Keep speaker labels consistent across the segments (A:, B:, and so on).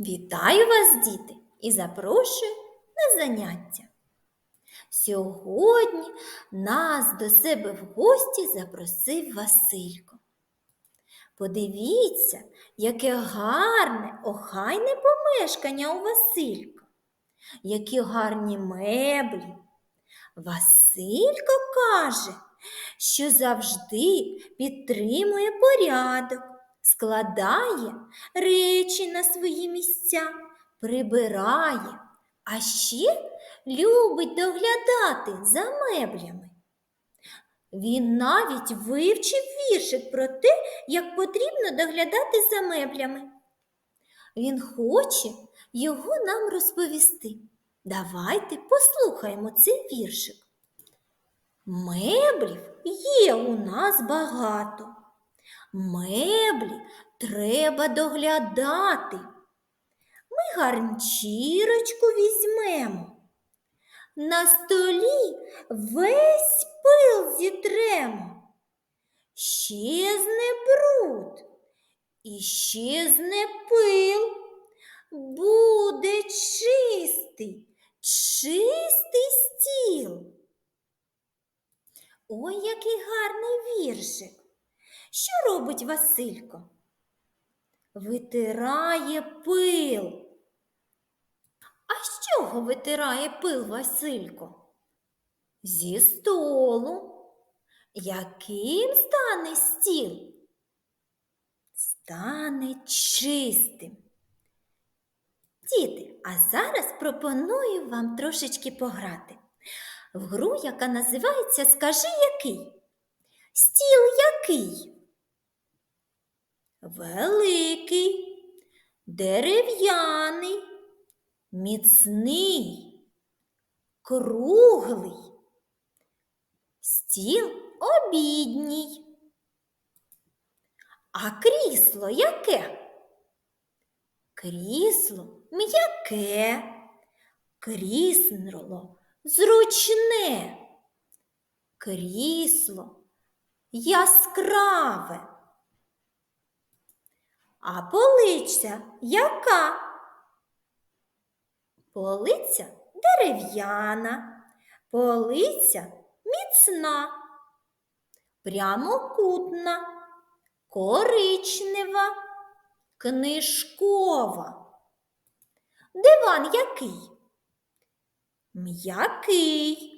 A: Вітаю вас, діти, і запрошую на заняття. Сьогодні нас до себе в гості запросив Василько. Подивіться, яке гарне, охайне помешкання у Василька, які гарні меблі. Василько каже, що завжди підтримує порядок, складає речі на свої місця, прибирає, а ще любить доглядати за меблями. Він навіть вивчив віршик про те, як потрібно доглядати за меблями. Він хоче його нам розповісти. Давайте послухаємо цей віршик. Меблів є у нас багато. Меблі треба доглядати. Ми гарнчірочку візьмемо. На столі весь пил зітремо. Щезне бруд і щезне пил. Буде чистий, чистий стіл. Ой, який гарний віршик. Що робить Василько? Витирає пил. А з чого витирає пил Василько? Зі столу. Яким стане стіл? Стане чистим. Діти, а зараз пропоную вам трошечки пограти в гру, яка називається Скажи який? Стіл який? Великий, дерев'яний, міцний, круглий. Стіл обідній. А крісло яке? Крісло м'яке, крісло зручне, крісло яскраве. А полиця яка? Полиця дерев'яна, полиця міцна, прямокутна, коричнева, книжкова. Диван який? М'який,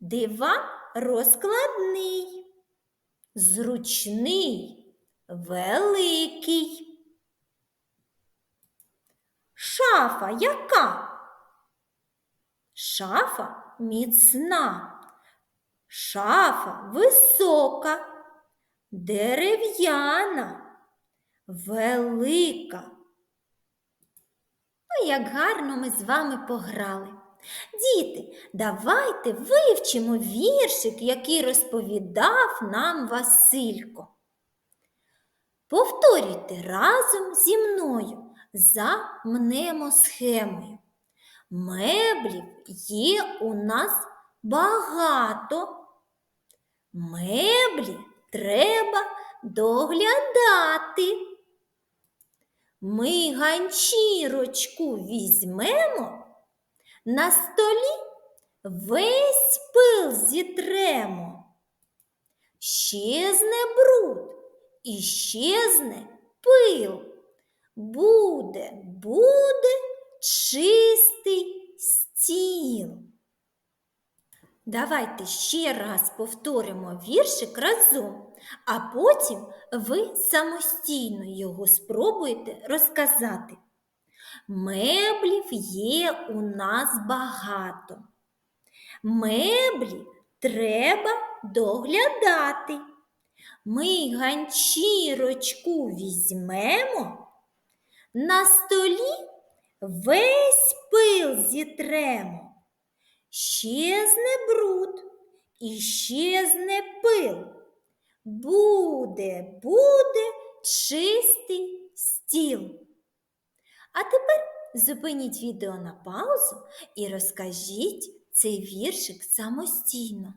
A: диван розкладний, зручний, великий. Шафа яка? Шафа міцна, шафа висока, дерев'яна, велика. Ну, як гарно ми з вами пограли. Діти, давайте вивчимо віршик, який розповідав нам Василько. Повторюйте разом зі мною за мнемосхемою. Меблів є у нас багато. Меблі треба доглядати. Ми ганчірочку візьмемо, на столі весь пил зітремо. Щезне бруд і щезне пил. Буде, буде чистий стіл. Давайте ще раз повторимо віршик разом, а потім ви самостійно його спробуєте розказати. Меблів є у нас багато. Меблі треба доглядати. Ми ганчірочку візьмемо, на столі весь пил зітремо. Щезне бруд і щезне пил. Буде, буде чистий стіл. А тепер зупиніть відео на паузу і розкажіть цей віршик самостійно.